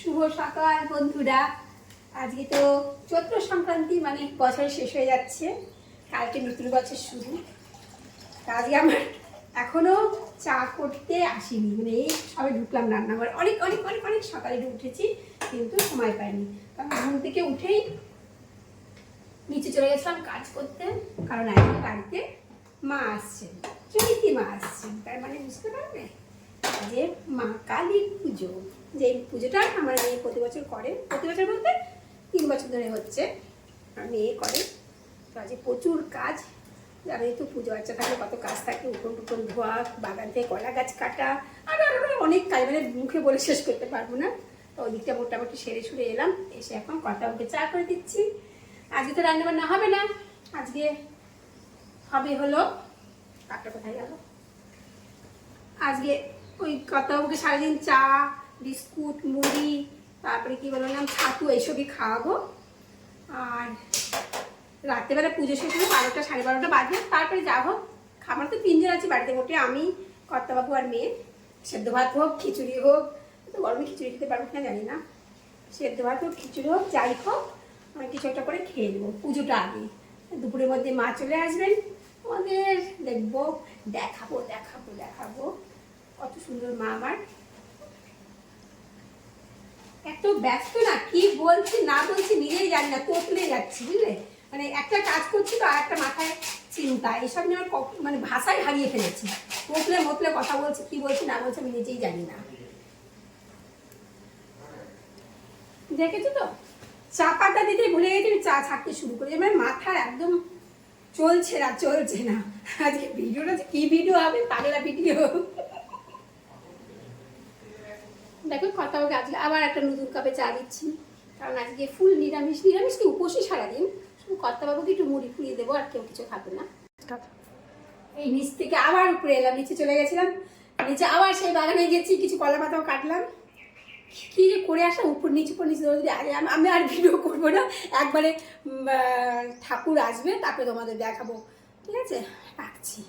শুভ সকাল, বন্ধুরা। আজকে তো চৈত্র সংক্রান্তি মানে বছর শেষ হয়ে যাচ্ছে। কালকে নতুন বছর শুরু। আজকে আমার এখনও চা করতে আসিনি। মানে এই সবে ঢুকলাম রান্নাঘর। অনেক অনেক অনেক অনেক সকালে উঠেছি, কিন্তু সময় পাইনি। কারণ ঘুম থেকে উঠেই নিচে চলে গেছিলাম কাজ করতে, কারণ আজকে বাড়িতে মা আসছেন। চৈতি মা আসছেন। তার মানে বুঝতে পারবে যে মা কালী পুজো। যে এই পুজোটা আমার মেয়ে প্রতি বছর করে। প্রতি বছর বলতে তিন বছর ধরে হচ্ছে। আর মেয়ে করে। তো আজকে প্রচুর কাজ। জানোই তো পুজো আর্চা থাকলে কত কাজ থাকে। উঠোন টুটন ধোয়া, বাগান থেকে কলা গাছ কাটা, আর আরও অনেক কাজ। মানে মুখে বলে শেষ করতে পারব না। তো ওই দিকটা মোটামুটি সেরে সুরে এলাম। এসে এখন কথা ওকে চা করে দিচ্ছি। আজকে তো রান্নাবান্না হবে না। আজকে হবে হলো কাঠটা কোথায় গেল? আজকে ওই কর্তাবাবুকে সারাদিন চা বিস্কুট, মুড়ি, তারপরে কি বললাম ছাতু, এইসবই খাওয়াবো আর রাত্রেবেলা পুজো শেষ হলে বারোটা, সাড়ে বারোটা বাজবে তারপরে যা হোক খাবার তো তিনজন আছে বাড়িতে, মোটে আমি, কর্তাবাবু আর মেয়ে। সেদ্ধ ভাত হোক, খিচুড়ি হোক তো গরমে খিচুড়ি খেতে পারব কিনা জানি না। সেদ্ধ ভাত হোক, খিচুড়ি হোক, যাই হোক, আমি কিছু একটা করে খেয়ে নেব পুজোটা আগে। দুপুরের মধ্যে মা চলে আসবেন আমাদের দেখব, দেখাবো দেখাবো দেখাবো। কত সুন্দর মা আমার। এত ব্যস্ত না, কি বলছি, না বলছি নিজেই জানি না যাচ্ছি, বুঝলে? মানে একটা কাজ করছি তো আর একটা মাথায় চিন্তা, এসব নিয়ে আমার মানে ভাষাই হারিয়ে ফেলেছি। কথা বলছি, কি বলছি, না বলছি, আমি নিজেই জানি না। দেখেছ তো? চা পাতা দিতে ভুলে গেছি চা ছাড়তে শুরু করি মানে মাথার একদম চলছে না চলছে না। আজকে ভিডিওটা কি ভিডিও হবে, পাগলা ভিডিও। দেখো কথা বলতে আজকে আবার একটা নতুন কাপে চা দিচ্ছি। কারণ আজকে ফুল নিরামিষ নিরামিষ কি উপসী সারাদিন? শুধু কর্তাবাবুকে একটু মুড়ি ফুড়িয়ে দেবো আর কেউ কিছু খাবে না। এই নিচ থেকে আবার উপরে এলাম নিচে চলে গেছিলাম। নিচে আবার সেই বাগানে গেছি কিছু কলা পাতাও কাটলাম। কি যে করে আসা উপর নিচে উপর নিচে ধরে আরে আমি- আর ভিডিও করব না। একবারে ঠাকুর আসবে তারপরে তোমাদের দেখাবো। ঠিক আছে? রাখছি।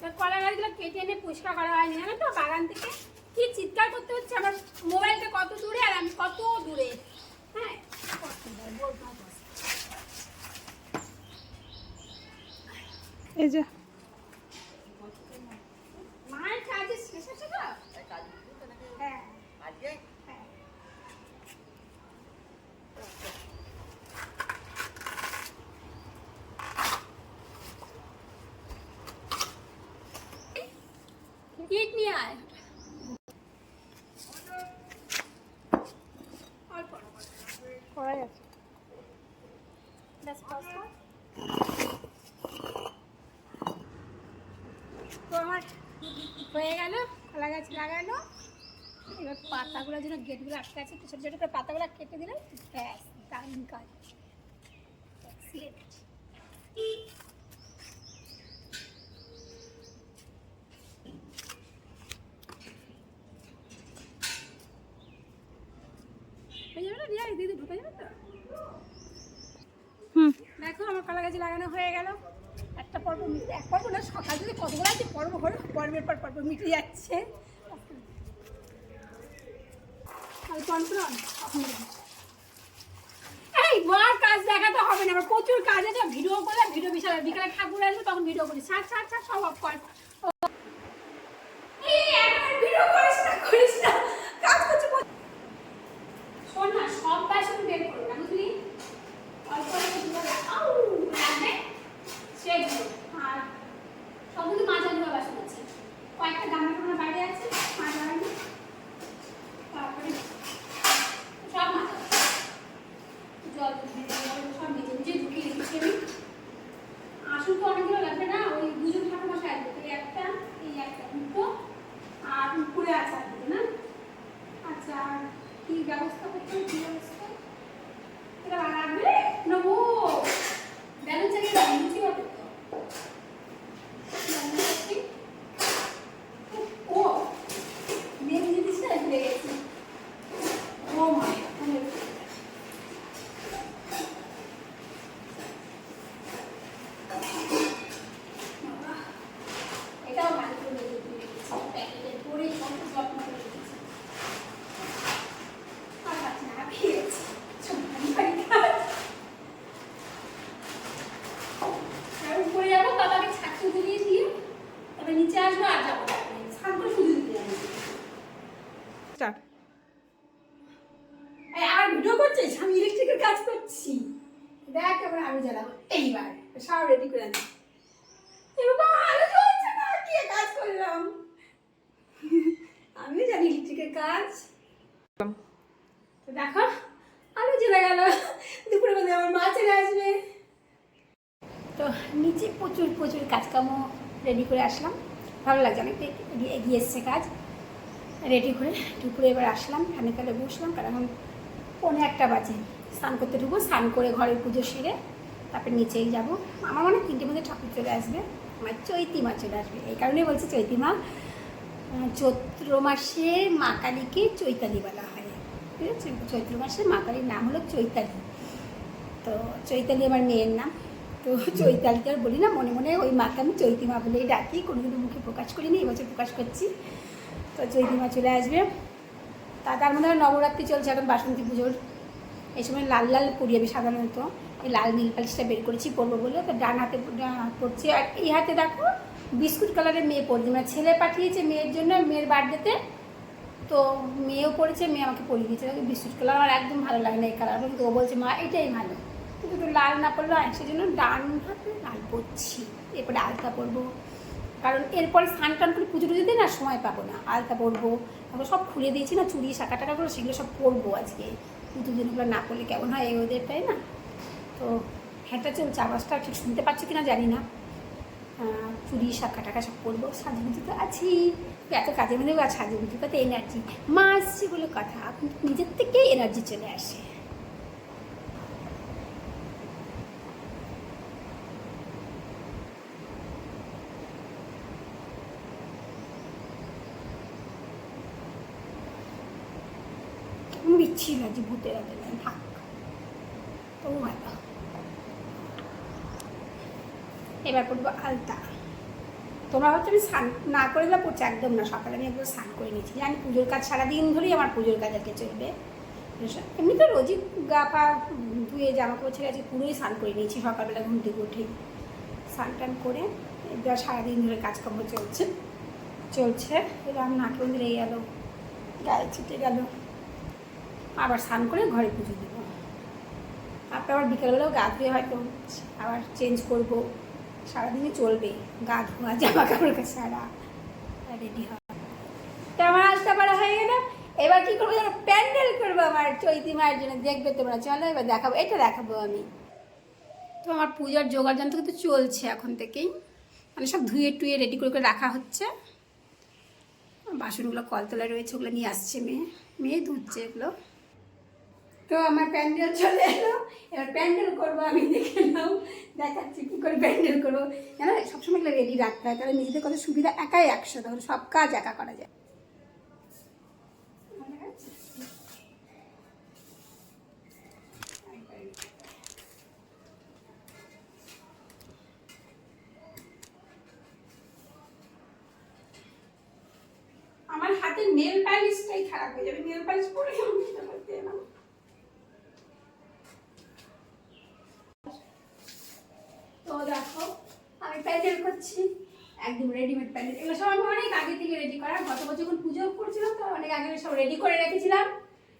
তা কলা গাছগুলো কেটে এনে পরিষ্কার করা হয়নি জানো তো বাগান থেকে? কি চিৎকার করতে হচ্ছে? আমার মোবাইলটা কত দূরে আর আমি কত দূরে? হ্যাঁ। এই যে। মায়ের কাজ শেষ তো? হ্যাঁ আয় অল্প অল্প। করাই আছে ব্যাস পাঁচ মাস। তো আমার হয়ে গেল কলা গাছ লাগানো। এবার পাতাগুলো যেন গেটগুলো আটকে আছে ছোটো ছোটো করে পাতাগুলো কেটে দিলাম। ব্যাস দারুণ কাজ। দিদি ঢুকে যাবে তো? হুম। দেখো আমার কলা গাছে লাগানো হয়ে গেল। একটা পর্ব মিটে এক পর্ব না সকাল থেকে কতগুলো আছে পর্ব হলো পর্বের পর পর্ব মিটে যাচ্ছে আর কন্ট্রোল এই মার কাজ দেখাতে হবে না আমার প্রচুর কাজ আছে, ভিডিও করলে, ভিডিও বিশাল, বিকালে ঠাকুর আসবে, তখন ভিডিও করি। ছাড় ছাড় ছাড়, সব অফ কর। উপরে যাব বাবাকে ছাত্র ঘুরিয়ে দিয়ে তবে নিচে আসব আর যাব স্নান শুধু দিতে ইলেকট্রিকের কাজ করছি। দেখ এবার আমি জ্বালাবো। রেডি করে এবার ভালো চলছে না কাজ করলাম? আমি জানি ইলেকট্রিকের কাজ। দেখো আলু চলে গেল। দুপুরে মধ্যে আমার মা চলে আসবে। তো নিচে প্রচুর প্রচুর কাজকাম রেডি করে আসলাম। ভালো লাগছে অনেকটা এগিয়ে- এসছে কাজ। রেডি করে দুপুরে এবার আসলাম কালে বসলাম, কারণ এখন পৌনে একটা বাজে। স্নান করতে ঢুকবো, স্নান করে ঘরের পুজো সেরে তারপরে নিচেই যাব। আমার মনে তিনটে মধ্যে ঠাকুর চলে আসবে, আমার চৈতি মা চলে আসবে। এই কারণেই বলছি চৈতি মা। চৈত্র মাসে মা কালীকে চৈতালি বলা হয়। ঠিক আছে? চৈত্র মাসে মা কালীর নাম হলো চৈতালি। তো চৈতালি আমার মেয়ের নাম। তো চৈতালিকে আর বলি না, মনে মনে ওই মাকে আমি চৈতিমা বলেই ডাকি কোনো কোনোদিনও মুখে প্রকাশ করিনি এবছর প্রকাশ করছি। তো চৈতিমা চলে আসবে। তা তার মধ্যে নবরাত্রি চলছে, এখন বাসন্তী পুজোর। এই সময় লাল লাল পরি আমি সাধারণত। এই লাল নীল পালিশটা বের করেছি, পরবো বলে। তো ডান হাতে পরছি। আর এই হাতে দেখো, বিস্কুট কালারের মেয়ে পড়ছে মানে ছেলে পাঠিয়েছে মেয়ের জন্য, মেয়ের বার্থডেতে। তো মেয়েও পড়েছে মেয়ে আমাকে পরিয়ে দিয়েছে। বিস্কুট কালার আমার একদম ভালো লাগে না এই কালার। কিন্তু ও বলছে, মা, এটাই ভালো। কিন্তু লাল না পড়লে হয় সেই জন্য ডান হাতে লাল পরছি এরপরে আলতা পরবো। কারণ এরপরে স্নান টান করে পুজো টুজো দিয়ে না সময় পাবো না, আলতা পরবো, তারপর সব খুলে দিয়েছি না, চুড়ি শাখা টাকাগুলো সেগুলো সব পরবো আজকে। পুজো দিনগুলো না করলে কেমন হয় এই ওদের, তাই না? তো হ্যাঁটা চলছে আওয়াজটা ঠিক শুনতে পাচ্ছ কিনা জানি না। চুড়ি শাখা টাকা সব পরবো। সাজুগুজু তো আছি। এত কাজের মধ্যে আর সাজুগুজু কত এনার্জি মা আসছে বলে কথা আপনি নিজের থেকেই এনার্জি চলে আসে। বিচ্ছি লাগছে ভূতের হাতে নেই, থাক। তবু ভালো এবার করব আলতা। তোমরা হচ্ছে আমি স্নান না করে দিলে পড়ছে, একদম না। সকালে আমি একবার স্নান করে নিয়েছি। জানি পুজোর কাজ সারাদিন ধরেই আমার পুজোর কাজ আজকে চলবে। এমনি তো রোজই গা পা ধুয়ে জামা কাপড় ছেড়ে পুরোই স্নান করে নিয়েছি, সকালবেলা ঘুম থেকে উঠে। স্নান টান করে এবার সারাদিন ধরে কাজকর্ম চলছে চলছে। এবার মন্দির এই গেল, গায়ে ছুটে গেল। আবার স্নান করে ঘরে পুজো দেবো। তারপর আবার বিকেলবেলাও গা ধুয়ে হয়তো আবার চেঞ্জ করব। সারাদিনই চলবে। গা ধোয়া জামা কাপড় সারা রেডি হবে তো আমার আসতে পারা হয়ে গেল। এবার কি করব যেন প্যান্ডেল করব আমার চৈতি মায়ের জন্য। দেখবে তোমরা। চলো এবার দেখাবো। এটা দেখাবো আমি। তো আমার পূজার জোগাড় যন্ত্র কিন্তু চলছে এখন থেকেই। মানে সব ধুয়ে টুয়ে রেডি করে করে রাখা হচ্ছে। বাসনগুলো কলতলায় রয়েছে, ওগুলো নিয়ে আসছে মেয়ে। মেয়ে ধুচ্ছে এগুলো। তো আমার প্যান্ডেল চলে এলো। এবার প্যান্ডেল করব আমি, দেখে নাও, দেখাচ্ছি কী করে প্যান্ডেল করব। জানো, সবসময় এগুলো রেডি রাখতে হয়, তাহলে নিজেদের কত সুবিধা, একাই একশো তখন সব কাজ একা করা যায়। আমার হাতের নেল পালিশটাই খারাপ হয়ে যাবে। নেল পালিশ পরে আমি এটা করতে এলাম তো দেখো আমি প্যান্ডেল করছি একদম রেডিমেড প্যান্ডেল এগুলো সব আমি অনেক আগে থেকে রেডি করা। গত বছর যখন পুজো করছিলাম তো অনেক আগে সব রেডি করে রেখেছিলাম।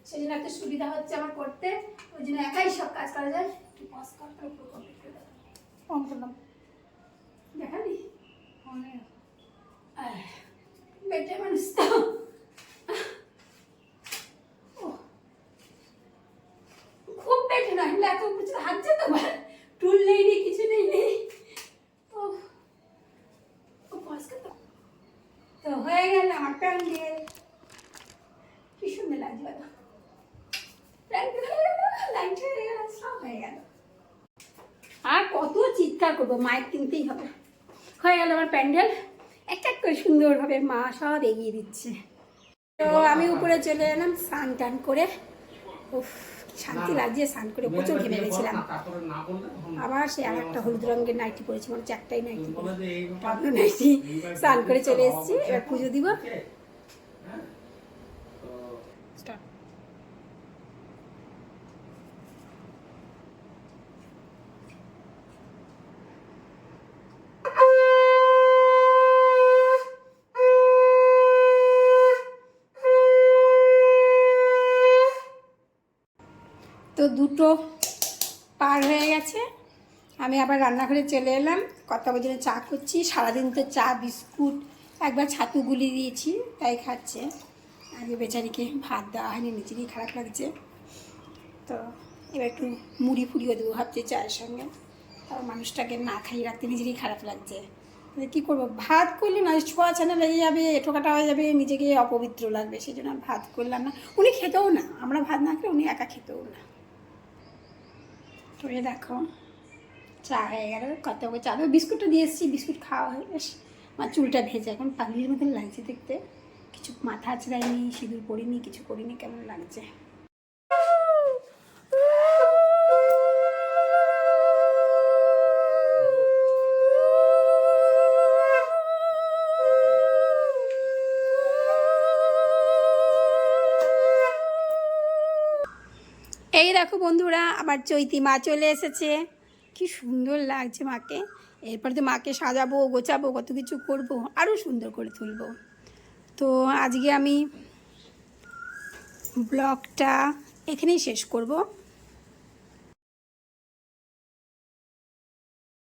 সেই জন্য একটা সুবিধা হচ্ছে আমার করতে। ওই জন্য একাই সব কাজ করা যায়। একটু পজ করতে পুরো কমপ্লিট করে দেবো করলাম। দেখালি বেটে মানুষ তো। খুব বেটে না হলে এত কিছু হাঁটছে তোমার। টুল নেই নেই কিছু নেই নেই ও ও পয়সা তো তো হয়ে গেল, আমার প্যান্ডেল কি সুন্দর লাগছে হয়ে গেল সব হয়ে গেল। আর কত চিৎকার করব, মায়ের কিনতেই হবে। হয়ে গেল আমার প্যান্ডেল। একটা এক করে সুন্দরভাবে মা সব এগিয়ে দিচ্ছে। তো আমি উপরে চলে এলাম, স্নান টান করে। উফ। শান্তি লাগিয়ে স্নান করে প্রচুর ঘেমে গেছিলাম। আবার সে আর একটা হলুদ রঙের নাইটি পরেছি মানে চারটাই একটাই নাইটি নাইটি স্নান করে চলে এসেছি এবার পুজো দিব। দুটো পার হয়ে গেছে। আমি আবার রান্নাঘরে চলে এলাম। কথা জন্য চা করছি? সারাদিন তো চা, বিস্কুট, একবার ছাতু গুলি দিয়েছি, তাই খাচ্ছে। আগে বেচারিকে ভাত দেওয়া হয়নি, নিজেরই খারাপ লাগছে। তো এবার একটু মুড়ি ফুড়িও দেবো ভাবছি চায়ের সঙ্গে। তাও মানুষটাকে না খাইয়ে রাখতে নিজেরই খারাপ লাগছে। কী করব? ভাত করলে না, ছোঁয়া ছানা লেগে যাবে টোকাটা হয়ে যাবে, নিজেকে অপবিত্র লাগবে, সেই জন্য ভাত করলাম না। উনি খেতেও না, আমরা ভাত না খেলে উনি একা খেতেও না। তো দেখো, চা হয়ে গেল। কত চা। বিস্কুটটা দিয়ে এসেছি, বিস্কুট খাওয়া হয় বেশ, আমার চুলটা ভেজে। এখন পাগলির মতন লাগছে দেখতে। কিছু মাথা আছড়াইনি সিঁদুর পরিনি, কিছু করিনি, কেমন লাগছে? এই দেখো বন্ধুরা, আমার চৈতি মা চলে এসেছে। কি সুন্দর লাগছে মাকে। এরপর তো মাকে সাজাবো, গোছাবো, কত কিছু করব আরও সুন্দর করে তুলব। তো আজকে আমি ব্লগটা এখানেই শেষ করব।